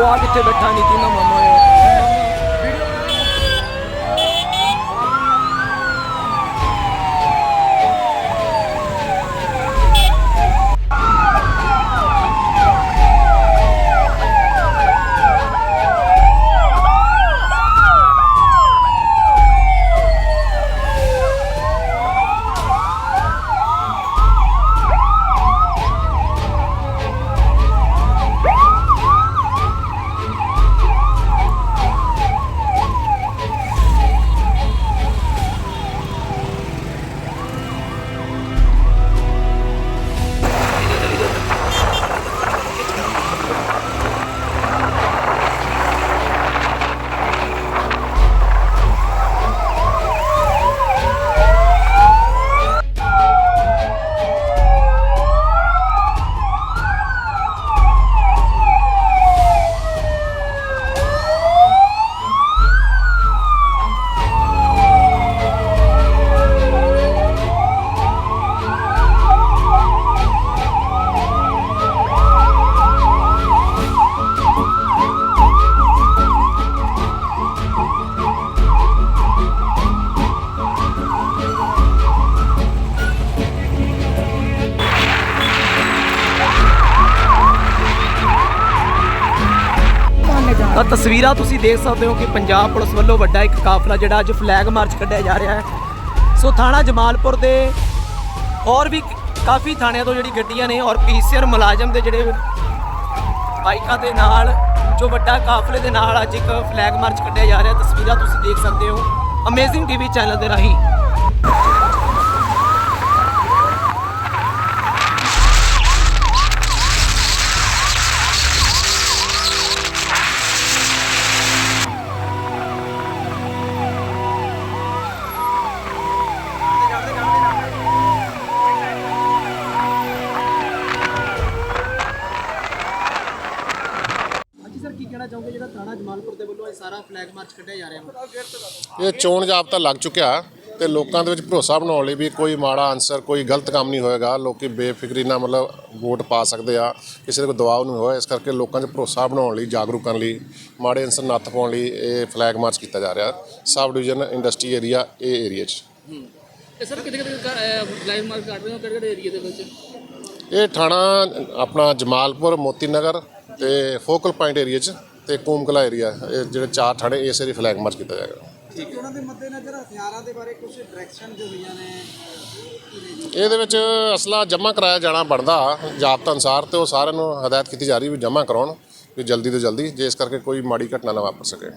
ਉਹ ਆ ਕਿੱਥੇ ਬੈਠਾ ਨੀਤੀ ਦਾ ਮਾਮਾ ਹੈ ਤਾਂ ਤਸਵੀਰਾਂ ਤੁਸੀਂ ਦੇਖ ਸਕਦੇ ਹੋ ਕਿ ਪੰਜਾਬ ਪੁਲਿਸ ਵੱਲੋਂ ਵੱਡਾ ਇੱਕ ਕਾਫਲਾ ਜਿਹੜਾ ਅੱਜ ਫਲੈਗ ਮਾਰਚ ਕੱਢਿਆ ਜਾ ਰਿਹਾ ਹੈ। ਸੋ ਥਾਣਾ ਜਮਾਲਪੁਰ ਦੇ ਹੋਰ ਵੀ ਕਾਫੀ ਥਾਣਿਆਂ ਤੋਂ ਜਿਹੜੀ ਗੱਡੀਆਂ ਨੇ ਔਰ ਪੀਸੀਆਰ ਮੁਲਾਜ਼ਮ ਦੇ ਜਿਹੜੇ ਬਾਈਕਾਂ ਦੇ ਨਾਲ, ਜੋ ਵੱਡਾ ਕਾਫਲੇ ਦੇ ਨਾਲ ਅੱਜ ਇੱਕ ਫਲੈਗ ਮਾਰਚ ਕੱਢਿਆ ਜਾ ਰਿਹਾ ਤਸਵੀਰਾਂ ਤੁਸੀਂ ਦੇਖ ਸਕਦੇ ਹੋ। ਅਮੇਜ਼ਿੰਗ ਟੀਵੀ ਚੈਨਲ ਦੇ ਰਾਹੀਂ। ਚਾਹੋਗੇ ਜਿਹੜਾ ਥਾਣਾ ਜਮਾਲਪੁਰ ਦੇ ਵੱਲੋਂ ਇਹ ਸਾਰਾ ਫਲੈਗ ਮਾਰਚ ਕੱਢਿਆ ਜਾ ਰਿਹਾ ਹੈ ਇਹ ਚੋਣ ਜਾਬਤਾ ਲੱਗ ਚੁੱਕਿਆ ਤੇ ਲੋਕਾਂ ਦੇ ਵਿੱਚ ਭਰੋਸਾ ਬਣਾਉਣ ਲਈ ਵੀ ਕੋਈ ਮਾੜਾ ਆਨਸਰ ਕੋਈ ਗਲਤ ਕੰਮ ਨਹੀਂ ਹੋਏਗਾ। ਲੋਕੀ ਬੇਫਿਕਰੀ ਨਾਲ ਮਤਲਬ ਵੋਟ ਪਾ ਸਕਦੇ ਆ ਕਿਸੇ ਦੇ ਕੋਈ ਦਬਾਅ ਨਹੀਂ ਹੋਇਆ। ਇਸ ਕਰਕੇ ਲੋਕਾਂ 'ਚ ਭਰੋਸਾ ਬਣਾਉਣ ਲਈ ਜਾਗਰੂਕ ਕਰਨ ਲਈ ਮਾੜੇ ਆਨਸਰ ਨੱਥ ਪਾਉਣ ਲਈ ਇਹ ਫਲੈਗ ਮਾਰਚ ਕੀਤਾ ਜਾ ਰਿਹਾ। ਸਬ ਡਿਵੀਜ਼ਨ ਇੰਡਸਟਰੀ ਏਰੀਆ ਇਹ ਏਰੀਆ 'ਚ। ਇਹ ਸਰ ਕਿਤੇ ਕਿਤੇ ਲਾਈਵ ਮਾਰਕ ਕੱਢ ਰਹੇ ਹੋ? ਕਿਹੜੇ ਕਿਹੜੇ ਏਰੀਆ ਦੇ ਵਿੱਚ? ਇਹ ਥਾਣਾ ਆਪਣਾ ਜਮਾਲਪੁਰ ਮੋਤੀ ਨਗਰ ਤੇ ਫੋਕਲ ਪੁਆਇੰਟ ਏਰੀਆ 'ਚ। ਤੇ ਕੂਮਕਲਾ ਏਰੀਆ ਇਹ ਜਿਹੜੇ ਚਾਰ ਥਾਣੇ ਇਸ ਏਰੀਆ ਫਲੈਗ ਮਾਰਚ ਕੀਤਾ ਜਾਏਗਾ। ਉਹਨਾਂ ਦੇ ਮੱਦੇਨਜ਼ਰ ਹਥਿਆਰਾਂ ਦੇ ਬਾਰੇ ਕੁਝ ਡਾਇਰੈਕਸ਼ਨ ਜੋ ਹੋਈਆਂ ਨੇ ਇਹਦੇ ਵਿੱਚ ਅਸਲਾ ਜਮ੍ਹਾਂ ਕਰਾਇਆ ਜਾਣਾ ਬਣਦਾ। ਜਾਬਤਾ ਅਨਸਾਰ ਤੇ ਉਹ ਸਾਰਿਆਂ ਨੂੰ ਹਦਾਇਤ ਕੀਤੀ ਜਾ ਰਹੀ ਵੀ ਜਮ੍ਹਾਂ ਕਰਾਉਣ ਵੀ ਜਲਦੀ ਤੋਂ ਜਲਦੀ ਜੇ ਇਸ ਕਰਕੇ ਕੋਈ ਮਾੜੀ ਘਟਨਾ ਨਾ ਵਾਪਰ ਸਕੇ।